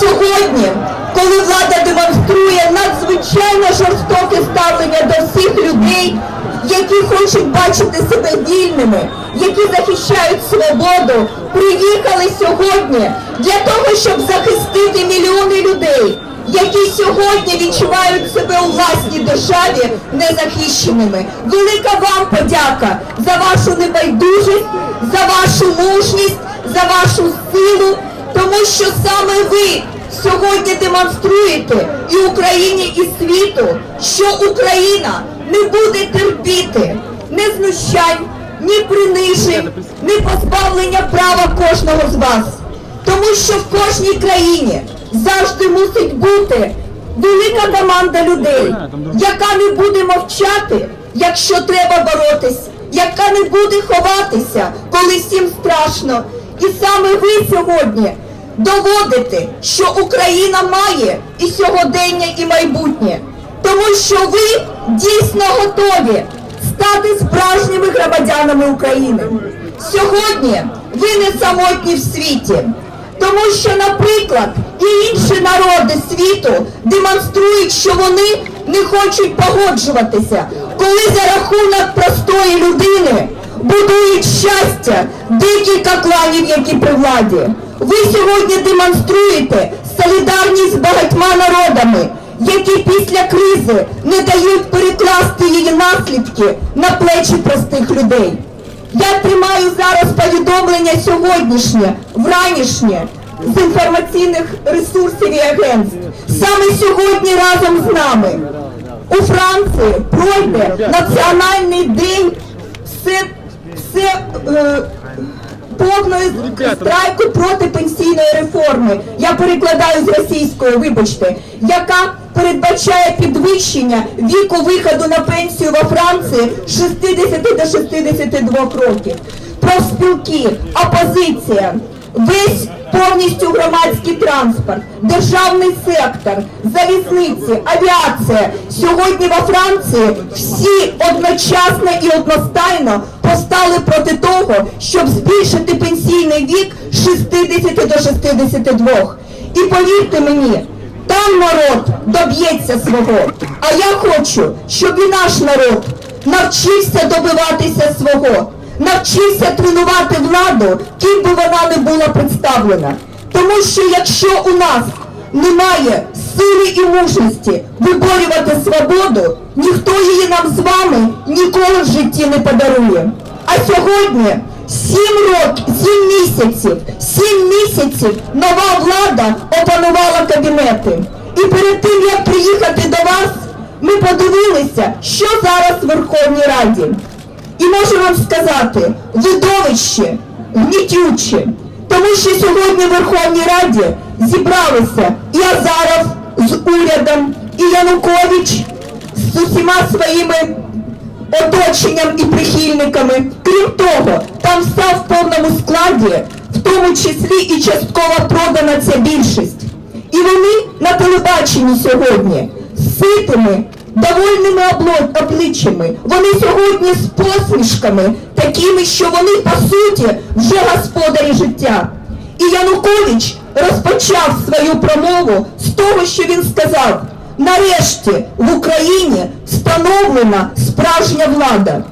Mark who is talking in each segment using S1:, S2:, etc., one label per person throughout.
S1: Сьогодні, коли влада демонструє надзвичайно жорстоке ставлення до всіх людей, які хочуть бачити себе вільними, які захищають свободу, приїхали сьогодні для того, щоб захистити мільйони людей, які сьогодні відчувають себе у власній державі незахищеними. Велика вам подяка за вашу небайдужість, за вашу мужність, за вашу силу, тому що саме ви сьогодні демонструєте і Україні, і світу, що Україна не буде терпіти ні знущань, ні принижень, ні позбавлення права кожного з вас. Тому що в кожній країні завжди мусить бути велика команда людей, яка не буде мовчати, якщо треба боротись, яка не буде ховатися, коли всім страшно. І саме ви сьогодні доводите, що Україна має і сьогодення, і майбутнє, тому що ви дійсно готові стати справжніми громадянами України. Сьогодні ви не самотні в світі. Тому що, наприклад, і інші народи світу демонструють, що вони не хочуть погоджуватися, коли за рахунок простої людини будують щастя декілька кланів, які при владі. Ви сьогодні демонструєте солідарність з багатьма народами, які після кризи не дають перекласти її наслідки на плечі простих людей. Я тримаю зараз повідомлення сьогоднішнє, вранішнє з інформаційних ресурсів і агентств. Саме сьогодні разом з нами у Франції пройде національний день все, все е, повної страйку проти пенсійної реформи. Я перекладаю з російської, вибачте, яка передбачає підвищення віку виходу на пенсію во Франції з 60 до 62 років. Профспілки, опозиція, весь повністю громадський транспорт, державний сектор, залізниці, авіація. Сьогодні во Франції всі одночасно і одностайно постали проти того, щоб збільшити пенсійний вік з 60 до 62. І повірте мені, там народ доб'ється свого. А я хочу, щоб і наш народ навчився добиватися свого, навчився тренувати владу, ким би вона не була представлена. Тому що якщо у нас немає сили і мужності виборювати свободу, ніхто її нам з вами ніколи в житті не подарує. А сьогодні сім років, сім місяців, сім місяців нова влада опанувала кабінети. І перед тим як приїхати до вас, ми подивилися, що зараз в Верховній Раді. І можу вам сказати, видовище гнітюче, тому що сьогодні в Верховній Раді зібралися і Азаров з урядом, і Янукович з усіма своїми оточенням і прихильниками. Крім того, там вся в повному складі, в тому числі і частково продана ця більшість. І вони на телебаченні сьогодні ситими, довольними обличчями. Вони сьогодні з посмішками, такими, що вони по суті вже господарі життя. І Янукович розпочав свою промову з того, що він сказав: нарешті в Україні встановлена справжня влада,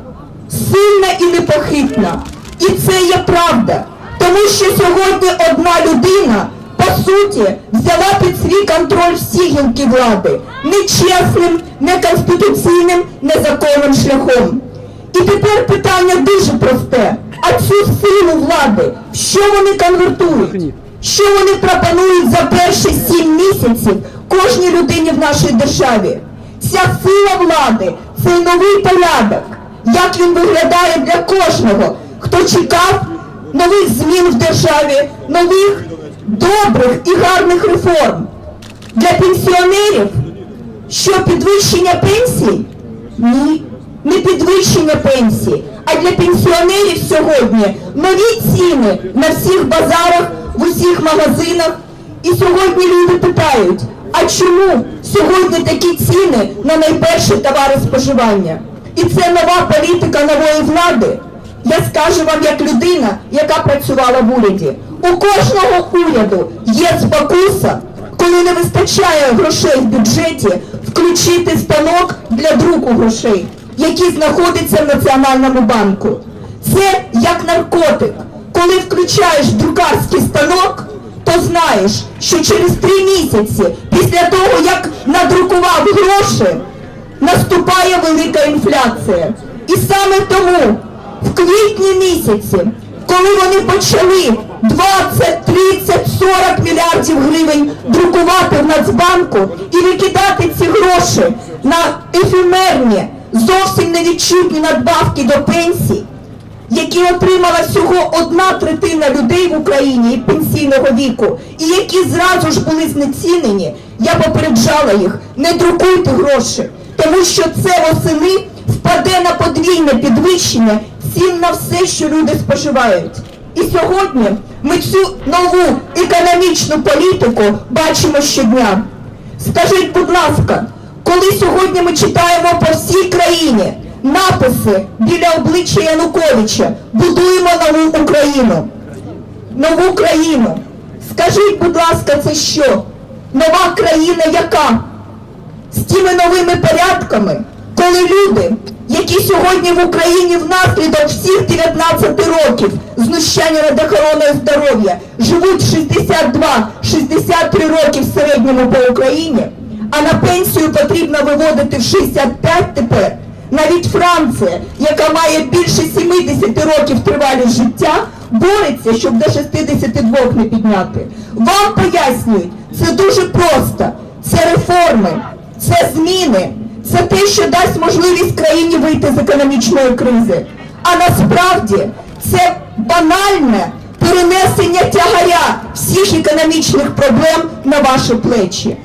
S1: сильна і непохитна. І це є правда. Тому що сьогодні одна людина, по суті, взяла під свій контроль всі гілки влади нечесним, неконституційним, незаконним шляхом. І тепер питання дуже просте. А цю силу влади, що вони конвертують? Що вони пропонують за перші сім місяців кожній людині в нашій державі? Ця сила влади, цей новий порядок, як він виглядає для кожного, хто чекав нових змін в державі, нових добрих і гарних реформ. Для пенсіонерів що підвищення пенсій? Ні, не підвищення пенсій. А для пенсіонерів сьогодні нові ціни на всіх базарах, в усіх магазинах. І сьогодні люди питають, а чому сьогодні такі ціни на найперші товари споживання? І це нова політика нової влади. Я скажу вам як людина, яка працювала в уряді. У кожного уряду є спокуса коли не вистачає грошей в бюджеті, включити станок для друку грошей, який знаходиться в Національному банку. Це як наркотик. Коли включаєш друкарський станок, то знаєш, що через три місяці після того, як надрукував гроші, наступає велика інфляція. І саме тому в квітні місяці, коли вони почали 20, 30, 40 мільярдів гривень друкувати в Нацбанку і викидати ці гроші на ефемерні, зовсім невідчутні надбавки до пенсій, які отримала всього одна третина людей в Україні пенсійного віку, і які зразу ж були знецінені, я попереджала їх, не друкуйте гроші, тому що це восени впаде на подвійне підвищення цін на все, що люди споживають. І сьогодні ми цю нову економічну політику бачимо щодня. Скажіть, будь ласка, коли сьогодні ми читаємо по всій країні написи біля обличчя Януковича Будуємо нову Україну. Нову країну. Скажіть, будь ласка, це що? Нова країна яка? З тими новими порядками, коли люди, які сьогодні в Україні внаслідок всіх 19 років знущання над охороною здоров'я живуть 62-63 роки в середньому по Україні, а на пенсію потрібно виводити в 65 тепер. Навіть Франція, яка має більше 70 років тривалість життя, бореться, щоб до 62 не підняти. Вам пояснюють, це дуже просто. Це реформи, це зміни, це те, що дасть можливість країні вийти з економічної кризи. А насправді це банальне перенесення тягаря всіх економічних проблем на ваші плечі.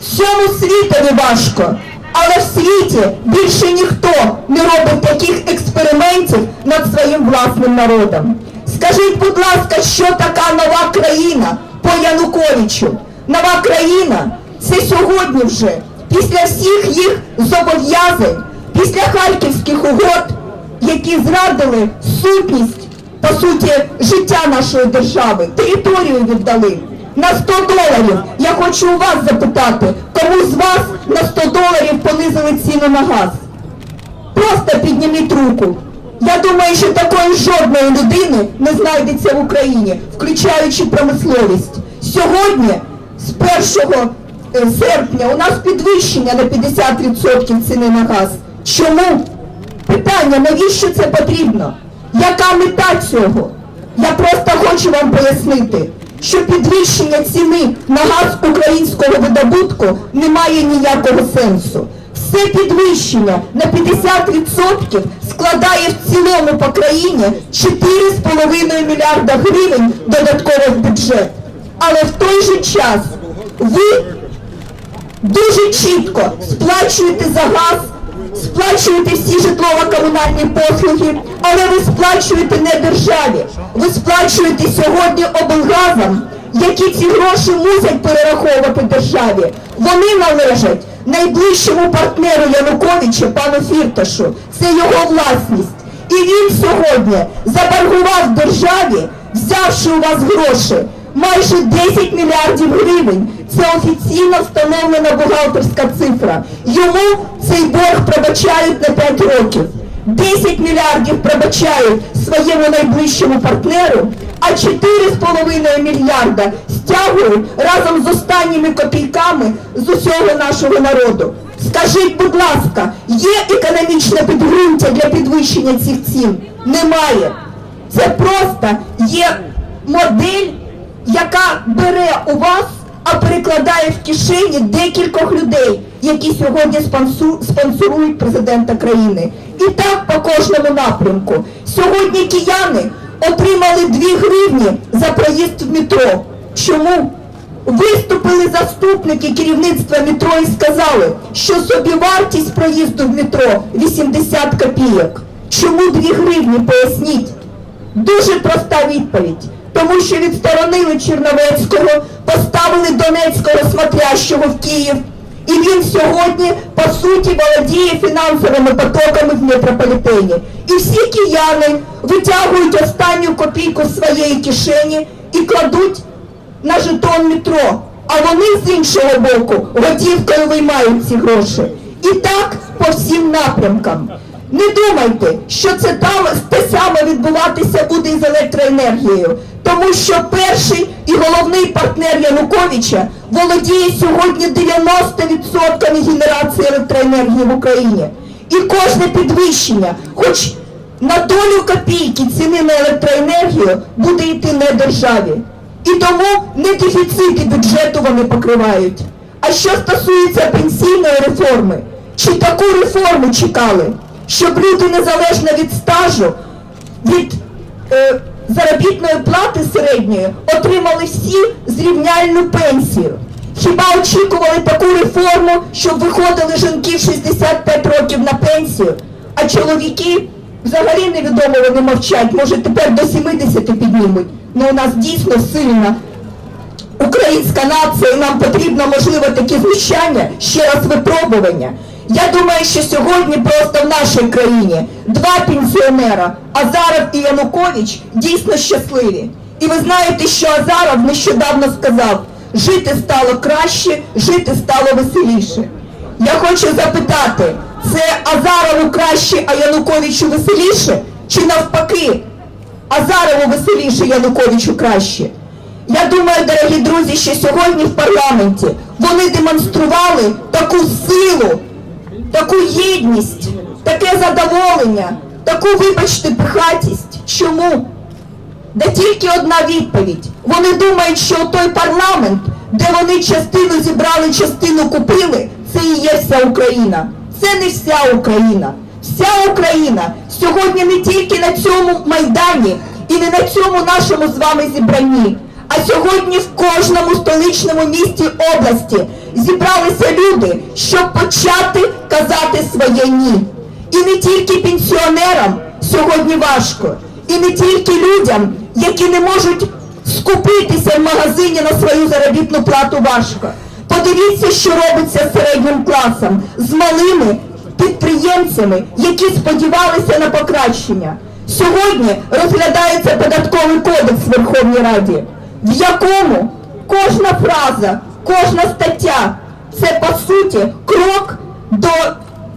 S1: Всьому світові важко, але в світі більше ніхто не робить таких експериментів над своїм власним народом. Скажіть, будь ласка, що така нова країна по Януковичу? Нова країна це сьогодні вже, після всіх їх зобов'язань, після харківських угод, які зрадили сутність, по суті, життя нашої держави, територію віддали. На 100 доларів я хочу у вас запитати, кому з вас на 100 доларів понизили ціну на газ? Просто підніміть руку. Я думаю, що такої жодної людини не знайдеться в Україні, включаючи промисловість. Сьогодні, з 1 е, серпня, у нас підвищення на 50% ціни на газ. Чому? Питання, навіщо це потрібно? Яка мета цього? Я просто хочу вам пояснити, що підвищення ціни на газ українського видобутку не має ніякого сенсу. Все підвищення на 50% складає в цілому по країні 4,5 мільярда гривень додатково в бюджет. Але в той же час ви дуже чітко сплачуєте за газ, сплачуєте всі житлово-комунальні послуги, але ви сплачуєте не державі. Ви сплачуєте сьогодні облгазам, які ці гроші мусять перераховувати державі. Вони належать найближчому партнеру Януковича, пану Фірташу. Це його власність. І він сьогодні заборгував державі, взявши у вас гроші, майже 10 мільярдів гривень. Це офіційно встановлена бухгалтерська цифра. Йому цей борг пробачають на 5 років. 10 мільярдів пробачають своєму найближчому партнеру, а 4,5 мільярда стягують разом з останніми копійками з усього нашого народу. Скажіть, будь ласка, є економічне підґрунтя для підвищення цих цін? Немає. Це просто є модель, яка бере у вас, а перекладає в кишені декількох людей, які сьогодні спонсорують президента країни. І так по кожному напрямку. Сьогодні кияни отримали 2 гривні за проїзд в метро. Чому? Виступили заступники керівництва метро і сказали, що собівартість проїзду в метро 80 копійок. Чому 2 гривні? Поясніть. Дуже проста відповідь. Тому що відсторонили Черновецького, поставили Донецького смотрящого в Київ. І він сьогодні, по суті, володіє фінансовими потоками в метрополітені. І всі кияни витягують останню копійку з своєї кишені і кладуть на жетон метро. а вони з іншого боку готівкою виймають ці гроші. І так по всім напрямкам. Не думайте, що це там те саме відбуватися буде з електроенергією, тому що перший і головний партнер Януковича володіє сьогодні 90% генерації електроенергії в Україні. І кожне підвищення, хоч на долю копійки ціни на електроенергію буде йти не державі. І тому не дефіцити бюджету вони покривають. А що стосується пенсійної реформи, чи таку реформу чекали, щоб люди незалежно від стажу, від е, заробітної плати середньої отримали всі зрівняльну пенсію? Хіба очікували таку реформу, щоб виходили жінки в 65 років на пенсію, а чоловіки взагалі невідомо вони мовчать, може тепер до 70 піднімуть. Ну у нас дійсно сильна українська нація, і нам потрібно, можливо, такі знущання, ще раз випробування. Я думаю, що сьогодні просто в нашій країні два пенсіонера, Азаров і Янукович, дійсно щасливі. І ви знаєте, що Азаров нещодавно сказав, жити стало краще, жити стало веселіше. Я хочу запитати, це Азарову краще, а Януковичу веселіше? Чи навпаки, Азарову веселіше, Януковичу краще? Я думаю, дорогі друзі, що сьогодні в парламенті вони демонстрували таку силу, таку єдність, таке задоволення, таку, вибачте, пихатість. Чому? Де тільки одна відповідь. Вони думають, що той парламент, де вони частину зібрали, частину купили, це і є вся Україна. Це не вся Україна. Вся Україна сьогодні не тільки на цьому майдані і не на цьому нашому з вами зібранні, а сьогодні в кожному столичному місті області зібралися люди, щоб почати казати своє ні. І не тільки пенсіонерам сьогодні важко, і не тільки людям, які не можуть скупитися в магазині на свою заробітну плату важко. Подивіться, що робиться з середнім класом, з малими підприємцями, які сподівалися на покращення. Сьогодні розглядається податковий кодекс в Верховній Раді, в якому кожна фраза, кожна стаття це по суті крок до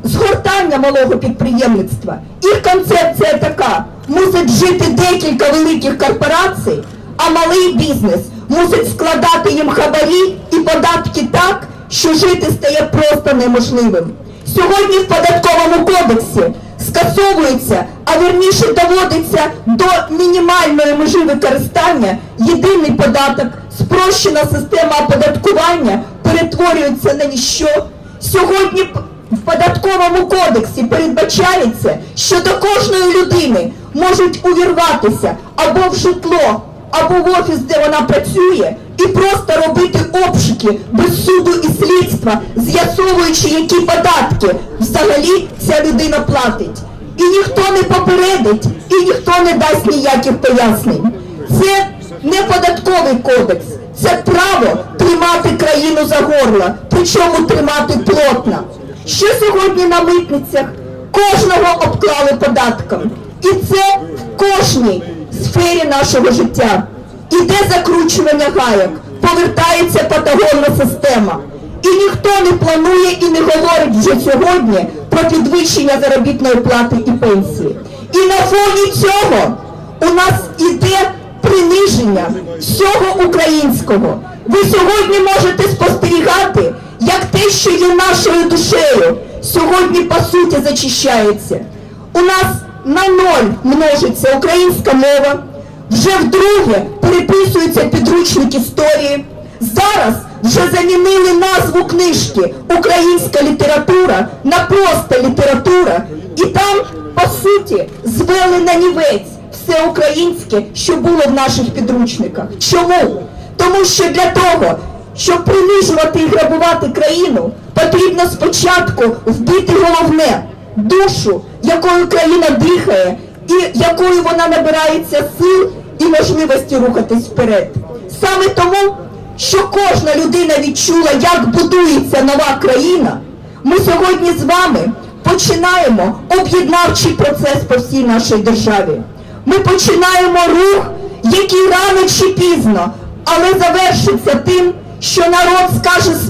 S1: згортання малого підприємництва. Їх концепція така: мусить жити декілька великих корпорацій, а малий бізнес мусить складати їм хабарі і податки так, що жити стає просто неможливим. Сьогодні в податковому кодексі скасовується, а вірніше доводиться до мінімальної межі використання єдиний податок, спрощена система оподаткування перетворюється на ніщо. Сьогодні в податковому кодексі передбачається, що до кожної людини можуть увірватися або в житло, або в офіс, де вона працює, і просто робити обшуки без суду і слідства, з'ясовуючи, які податки взагалі ця людина платить. І ніхто не попередить, і ніхто не дасть ніяких пояснень. Це не податковий кодекс, це право тримати країну за горло, причому тримати плотно. Що сьогодні на митницях? Кожного обклали податком. І це в кожній сфері нашого життя. Іде закручування гаяк, повертається патагонна система. І ніхто не планує і не говорить вже сьогодні про підвищення заробітної плати і пенсії. І на фоні цього у нас іде приниження всього українського. Ви сьогодні можете спостерігати, як те, що є нашою душею, сьогодні по суті зачищається. У нас на ноль множиться українська мова, вже вдруге переписується підручник історії. Зараз вже замінили назву книжки Українська література на просто література, і там, по суті, звели на нівець все українське, що було в наших підручниках. Чому? Тому що для того, щоб принижувати і грабувати країну, потрібно спочатку вбити головне душу, якою країна дихає, і якою вона набирається сил і можливості рухатись вперед. Саме тому, що кожна людина відчула, як будується нова країна, ми сьогодні з вами починаємо об'єднавчий процес по всій нашій державі. Ми починаємо рух, який рано чи пізно, але завершиться тим, що народ скаже